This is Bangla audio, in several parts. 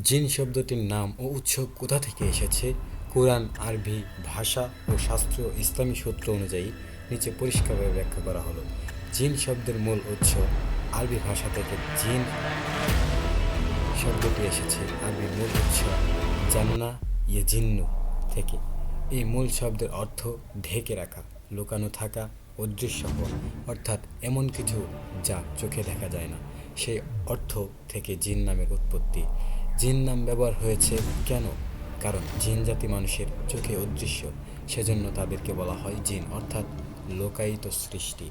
জিন শব্দটির নাম ও উৎস কোথা থেকে এসেছে? কোরআন, আরবি, ভাষা ও শাস্ত্র ইসলামী সূত্র অনুযায়ী নিচে পরিষ্কারভাবে ব্যাখ্যা করা হলো। জিন শব্দের মূল উৎস আরবি ভাষা থেকে জিন শব্দটি এসেছে আরবির মূল উৎস জান্না ইয়ে জিন্নু থেকে। এই মূল শব্দের অর্থ ঢেকে রাখা, লুকানো থাকা, অদৃশ্য হওয়া, অর্থাৎ এমন কিছু যা চোখে দেখা যায় না। সেই অর্থ থেকে জিন নামের উৎপত্তি। জিন নাম ব্যবহার হয়েছে কেন? কারণ জিন জাতি মানুষের চোখে অদৃশ্য। সেজন্য তাদেরকে বলা হয় জিন, অর্থাৎ লোকায়িত সৃষ্টি।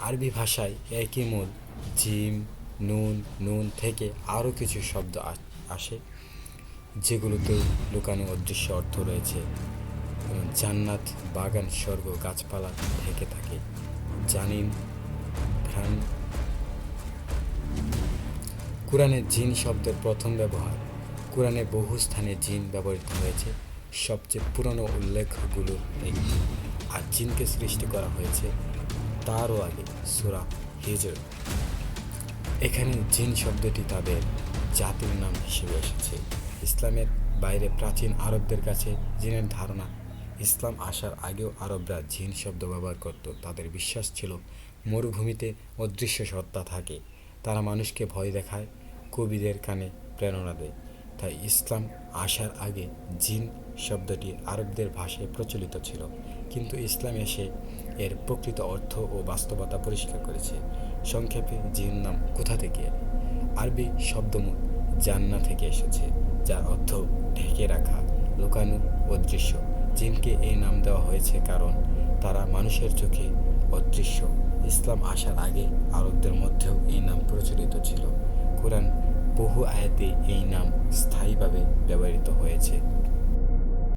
আরবি ভাষায় একই মূল, জিম, নুন নুন থেকে আরও কিছু শব্দ আসে, যেগুলোতে লুকানো অদৃশ্য অর্থ রয়েছে। জান্নাত, বাগান, স্বর্গ, গাছপালা থেকে থাকে। জানিন ভ্রাণ কোরআনে জিন শব্দের প্রথম ব্যবহার, কোরআনে বহু স্থানে জিন ব্যবহৃত হয়েছে। সবচেয়ে পুরনো উল্লেখগুলোর একটি। আর জিনকে সৃষ্টি করা হয়েছে তারও আগে সুরা হিজর। এখানে জিন শব্দটি তাদের জাতির নাম হিসেবে এসেছে। ইসলামের বাইরে প্রাচীন আরবদের কাছে জিনের ধারণা, ইসলাম আসার আগেও আরবরা জিন শব্দ ব্যবহার করত। তাদের বিশ্বাস ছিল মরুভূমিতে অদৃশ্য সত্তা থাকে। তারা মানুষকে ভয় দেখায়, কবিদের কানে প্রেরণা দেয়। তাই ইসলাম আসার আগে জিন শব্দটি আরবদের ভাষায় প্রচলিত ছিল। কিন্তু ইসলাম এসে এর প্রকৃত অর্থ ও বাস্তবতা পরিষ্কার করেছে। সংক্ষেপে জিন নাম কোথা থেকে? আরবি শব্দমূল জান্না থেকে এসেছে, যার অর্থ ঢেকে রাখা, লুকানো অদৃশ্য। জিনকে এই নাম দেওয়া হয়েছে কারণ তারা মানুষের চোখে অদৃশ্য। ইসলাম আসার আগে আরবদের মধ্যেও প্রচলিত ছিল। কোরআন বহু আয়াতে এই নাম স্থায়ীভাবে ব্যবহৃত হয়েছে।